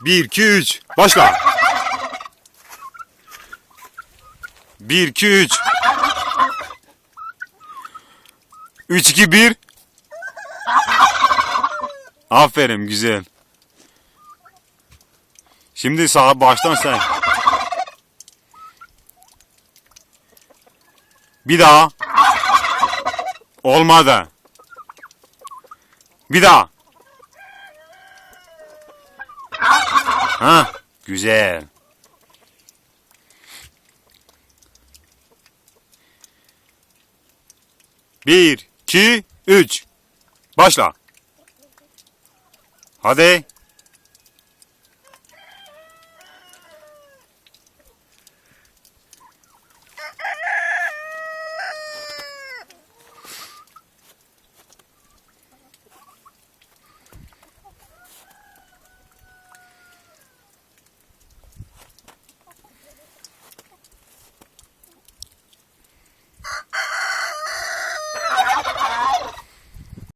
Bir, iki, üç. Başla. Bir, iki, üç. Üç, iki, bir. Aferin güzel. Şimdi sağa baştan sen. Bir daha. Olmadı. Bir daha. Ha, güzel. Bir, iki, üç. Başla. Hadi.